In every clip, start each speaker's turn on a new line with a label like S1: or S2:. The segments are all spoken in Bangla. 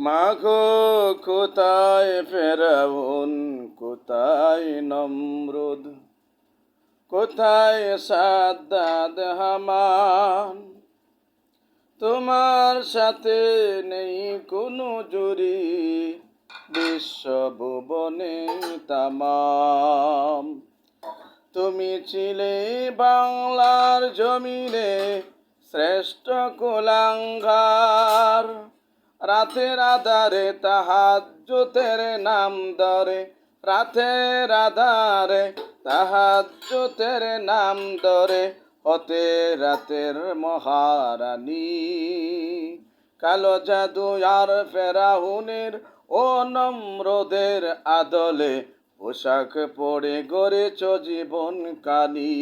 S1: মাগো, কোথায় ফেরাউন, কোথায় নমরুদ, কোথায় সাদ্দাদ হামান? তোমার সাথে নেই কোনো জুরি বিশ্বভুবনে তামাম। তুমি ছিলে বাংলার জমিনে শ্রেষ্ঠ কুলাঙ্গার। রাতের আধারে তাহাজ্জুতের নাম ধরে। রাতের আধারে তাহাজ্জুতের নাম ধরে। হতে রাতের মহারানী। কালো জাদু আর ফেরাউনের ও নম্রদের আদলে পোশাক পরে গড়েছ জীবন কানি।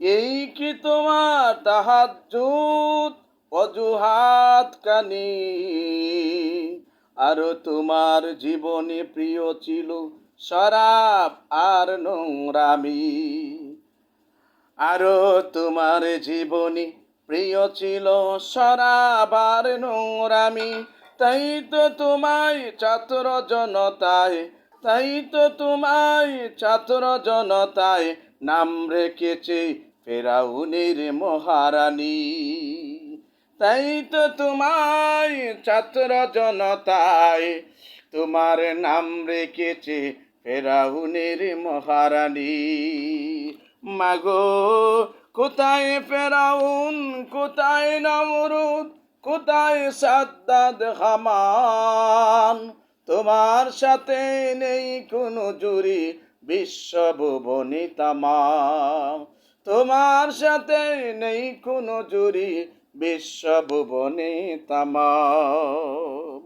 S1: এই কি তোমার তাহাজ্জুদ? অজুহাত কানি। আরও তোমার জীবনে প্রিয় ছিল শরাব আর নোংরামি। আরও তোমার জীবনী প্রিয় ছিল সরাবার নোংরামি। তাই তো তোমায় ছাত্র জনতায়, তাই তো তোমায় ছাত্র জনতায় নাম রেখেছে ফেরাউনের মহারানী। তাই তো তোমায় ছাত্র জনতায় তোমার নাম রেখেছে ফেরাউনের মহারানী। মাগো, কোথায় ফেরাউন? কোথায় নমরুদ? কোথায় সাদ্দাদ হামান? তোমার সাথে নেই কোনো জুরি বিশ্বভুবনী তামাম তোমার সাথে নেই কোনো জুরি বিশ্বভুবনী তামাম